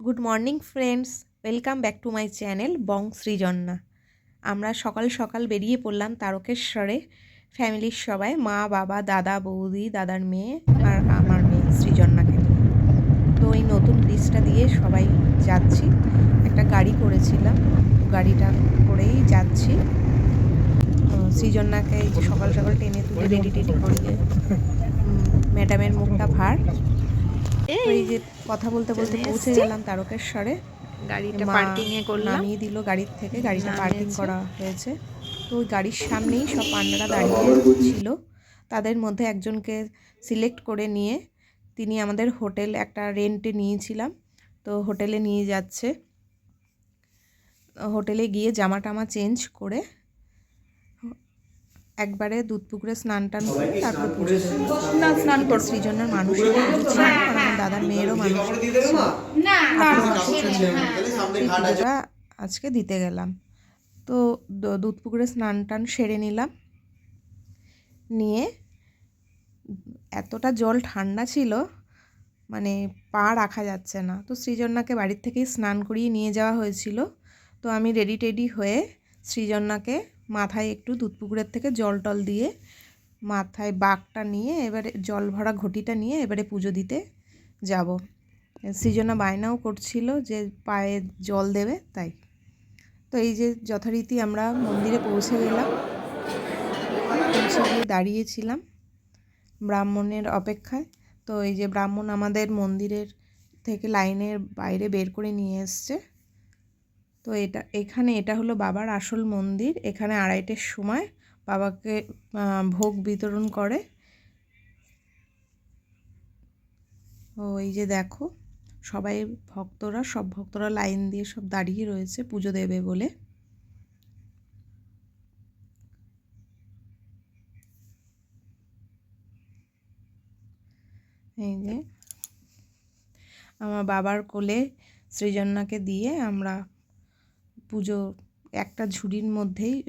Good morning friends welcome back to my channel Bong Srijanna আমরা সকাল সকাল বেরিয়ে পড়লাম তারকেশ্বরে, ফ্যামিলির সবাই, মা, বাবা, দাদা, বৌদি, দাদার মেয়ে আর আমার মেয়ে সৃজন্নাকে তো এই নতুন ব্রিজটা দিয়ে সবাই যাচ্ছি। একটা গাড়ি করেছিলাম, গাড়িটা করেই যাচ্ছি। সৃজন্নাকে সকাল সকাল টেনে তুলে রেডি টেডি করিয়ে ম্যাডামের মুখটা ভার। এই যে কথা বলতে বলতে পৌঁছে গেলাম তারকেশ্বরে। গাড়িটা পার্কিং এ করলাম। নামিয়ে দিল গাড়ির থেকে গাড়িটা পার্কিং করা হয়েছে। তো ওই গাড়ির সামনেই সব পান্ডারা দাঁড়িয়ে ছিল। তাদের মধ্যে একজনকে সিলেক্ট করে নিয়ে তিনি আমাদের হোটেল একটা রেন্টে নিয়েছিলাম। তো হোটেলে নিয়ে যাচ্ছে। হোটেলে গিয়ে জামা টামা চেঞ্জ করে একবারে দুধ পুকুরে স্নান টান করে তারপর পুজো না স্নান কর সৃজনের মানুষের পুজো ছিল আমার দাদার মেয়েরও মানুষ পুজোটা আজকে দিতে গেলাম। তো দুধ পুকুরে স্নান টান সেরে নিলাম। নিয়ে এতটা জল ঠান্ডা ছিল মানে পা রাখা যাচ্ছে না। তো সৃজন্যাকে বাড়ির থেকেই স্নান করিয়ে নিয়ে যাওয়া হয়েছিল। তো আমি রেডি টেডি হয়ে সৃজন্যাকে মাথায় একটু দুধ পুকুরের থেকে জল টল দিয়ে মাথায় বাঘটা নিয়ে এবারে জল ভরা ঘটিটা নিয়ে এবারে পুজো দিতে যাব। সৃজনা বায়নাও করছিল যে পায়ে জল দেবে, তাই। তো এই যে যথারীতি আমরা মন্দিরে পৌঁছে গেলাম। পৌঁছে দাঁড়িয়েছিলাম ব্রাহ্মণের অপেক্ষায়। তো এই যে ব্রাহ্মণ আমাদের মন্দিরের থেকে লাইনের বাইরে বের করে নিয়ে এসছে। তো এটা, এখানে এটা হলো বাবার আসল মন্দির। এখানে আড়াইটের সময় বাবাকে ভোগ বিতরণ করে। ও, এই যে দেখো, সবাই ভক্তরা, সব ভক্তরা লাইন দিয়ে সব দাঁড়িয়ে রয়েছে পুজো দেবে বলে। এই যে, আমার বাবার কোলে সৃজন্যাকে দিয়ে আমরা পুজো একটা ঝুড়ির মধ্যেই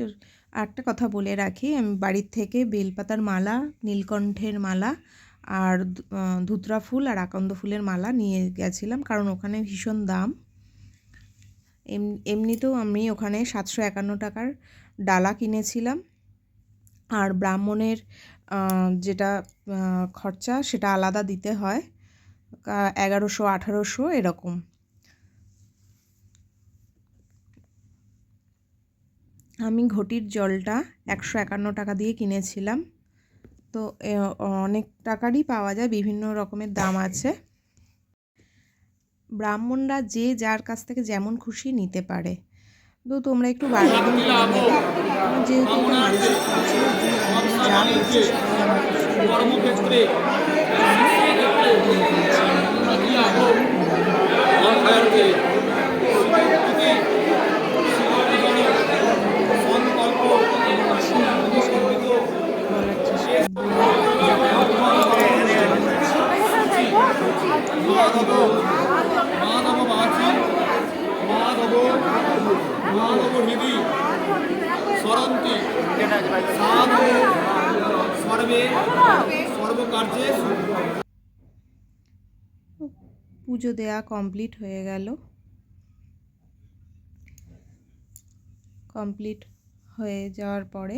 একটা কথা বলে রাখি, আমি বাড়ির থেকে বেলপাতার মালা, নীলকণ্ঠের মালা আর ধুতরা ফুল আর আকন্দ ফুলের মালা নিয়ে গেছিলাম, কারণ ওখানে ভীষণ দাম। এম- এমনিতেও আমি ওখানে সাতশো একান্ন টাকার ডালা কিনেছিলাম আর ব্রাহ্মণের যেটা খরচা সেটা আলাদা দিতে হয় এগারোশো, আঠারোশো এরকম। আমি ঘটির জলটা একশো একান্ন টাকা দিয়ে কিনেছিলাম। তো অনেক টাকারই পাওয়া যায়, বিভিন্ন রকমের দাম আছে। ব্রাহ্মণরা যে যার কাছ থেকে যেমন খুশি নিতে পারে। তো, তোমরা একটু করে যেহেতু পুজো দেয়া কমপ্লিট হয়ে গেল। কমপ্লিট হয়ে যাওয়ার পরে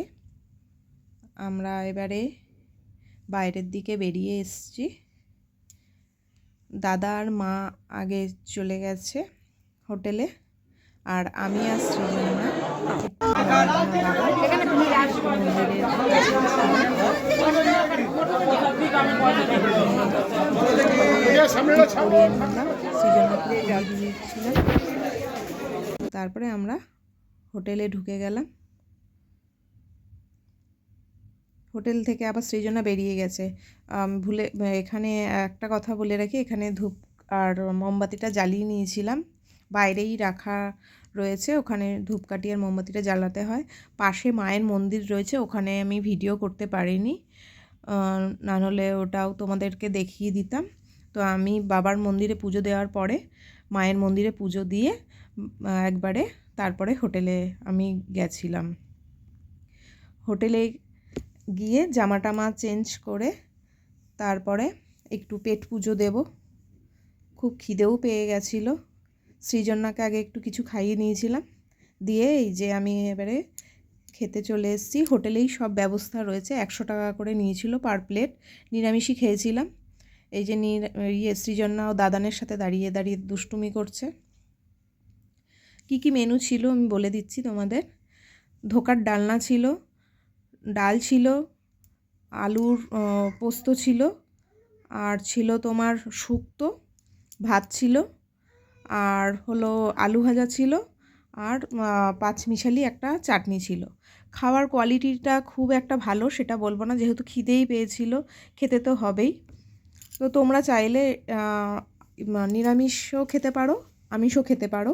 আমরা এবারে বাইরের দিকে বেরিয়ে এসেছি। দাদা আর মা আগে চলে গেছে হোটেলে, আর আমি আর সৃজনা একটু আমার বাবা মন্দিরের করিয়ে নিলাম সৃজনাকে করিয়ে দিয়েছিলাম তারপরে আমরা হোটেলে ঢুকে গেলাম। হোটেল থেকে আবার সৃজনা বেরিয়ে গেছে। ভুলে এখানে একটা কথা বলে রাখি এখানে ধূপ আর মোমবাতিটা জ্বালিয়ে নিয়েছিলাম। বাইরেই রাখা রয়েছে ওখানে ধূপকাঠি আর মোমবাতিটা জ্বালাতে হয়। পাশে মায়ের মন্দির রয়েছে ওখানে আমি ভিডিও করতে পারিনি। না হলে ওটাও তোমাদেরকে দেখিয়ে দিতাম। তো আমি বাবার মন্দিরে পুজো দেওয়ার পরে মায়ের মন্দিরে পুজো দিয়ে একবারে তারপরে হোটেলে আমি গেছিলাম। হোটেলে গিয়ে জামা টামা চেঞ্জ করে তারপরে একটু পেট পুজো দেব। খুব খিদেও পেয়ে গেছিল। সৃজন্যাকে আগে একটু কিছু খাইয়ে নিয়েছিলাম। দিয়ে এই যে আমি এবারে খেতে চলে এসেছি। হোটেলেই সব ব্যবস্থা রয়েছে। একশো টাকা করে নিয়েছিল পার প্লেট। নিরামিষই খেয়েছিলাম। এই যে নির ইয়ে ও দাদানের সাথে দাঁড়িয়ে দাঁড়িয়ে দুষ্টুমি করছে। কি কি মেনু ছিল আমি বলে দিচ্ছি তোমাদের। ধোকার ডালনা ছিল, ডাল ছিল, আলুর পোস্ত ছিল, আর ছিল তোমার শুক্তো, ভাত ছিল, আর হলো আলু ভাজা ছিল, আর পাঁচমিশালি একটা চাটনি ছিল। খাওয়ার কোয়ালিটিটা খুব একটা ভালো, সেটা বলব না, যেহেতু খিদেই পেয়েছিল, খেতে তো হবেই। তো তোমরা চাইলে নিরামিষও খেতে পারো, আমিষও খেতে পারো।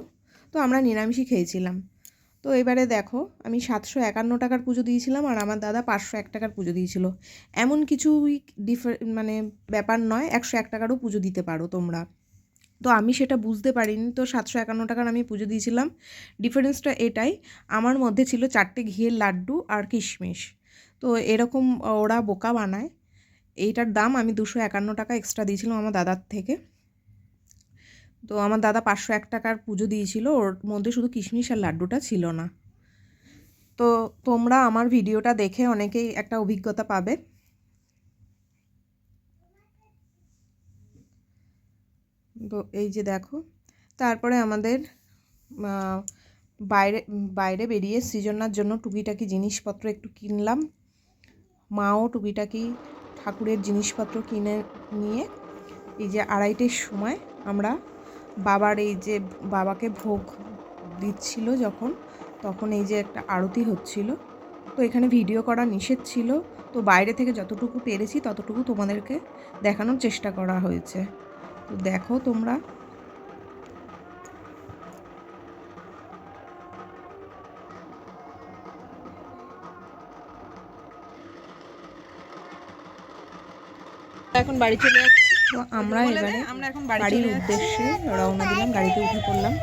তো আমরা নিরামিষই খেয়েছিলাম। তো এবারে দেখো, আমি সাতশো একান্ন টাকার পুজো দিয়েছিলাম আর আমার দাদা পাঁচশো এক টাকার পুজো দিয়েছিল। এমন কিছুই ডিফার মানে ব্যাপার নয়, একশো এক টাকারও পুজো দিতে পারো তোমরা। তো আমি সেটা বুঝতে পারিনি, তো সাতশো একান্ন টাকার আমি পুজো দিয়েছিলাম। ডিফারেন্সটা এটাই, আমার মধ্যে ছিল চারটে ঘিয়ের লাড্ডু আর কিশমিশ। তো এরকম ওরা বোকা বানায় এইটার দাম আমি দুশো একান্ন টাকা এক্সট্রা দিয়েছিলাম আমার দাদার থেকে। তো আমার দাদা পাঁচশো এক টাকার পুজো দিয়েছিল, ওর মধ্যে শুধু কিশমিশ আর লাড্ডুটা ছিল না। তো তোমরা আমার ভিডিওটা দেখে অনেকেই একটা অভিজ্ঞতা পাবে। তো এই যে দেখো, তারপরে আমাদের বাইরে বাইরে বেরিয়ে সৃজনার জন্য টুকিটাকি জিনিসপত্র একটু কিনলাম। মাও টুকিটাকি ঠাকুরের জিনিসপত্র কিনে নিয়ে এই যে আড়াইটের সময় আমরা বাবার এই যে বাবাকে ভোগ দিচ্ছিল যখন, তখন এই যে একটা আরতি হচ্ছিল। তো এখানে ভিডিও করা নিষেধ ছিল। তো বাইরে থেকে যতটুকু পেরেছি ততটুকু তোমাদেরকে দেখানোর চেষ্টা করা হয়েছে। তো দেখো তোমরা এখন বাড়ি চলে যাচ্ছি। তো আমরা এবারে আমরা এখন বাড়ির উদ্দেশ্যে রওনা দিলাম গাড়িতে উঠে পড়লাম।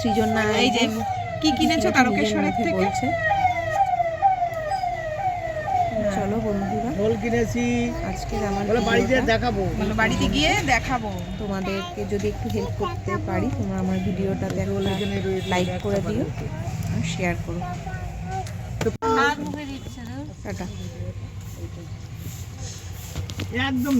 সৃজনা এই যে কি কিনেছো তারকেশ্বরের থেকে? বলছে। চলো বন্ধুরা ঢোল কিনেছি। আজকের আমার বলে বাড়িতে দেখাবো। বলো বাড়িতে গিয়ে দেখাবো। তোমাদেরকে যদি একটু হেল্প করতে পারি তোমরা আমার ভিডিওটাতে একটা লাইক করে দিও আর শেয়ার করো। টাটা। একদম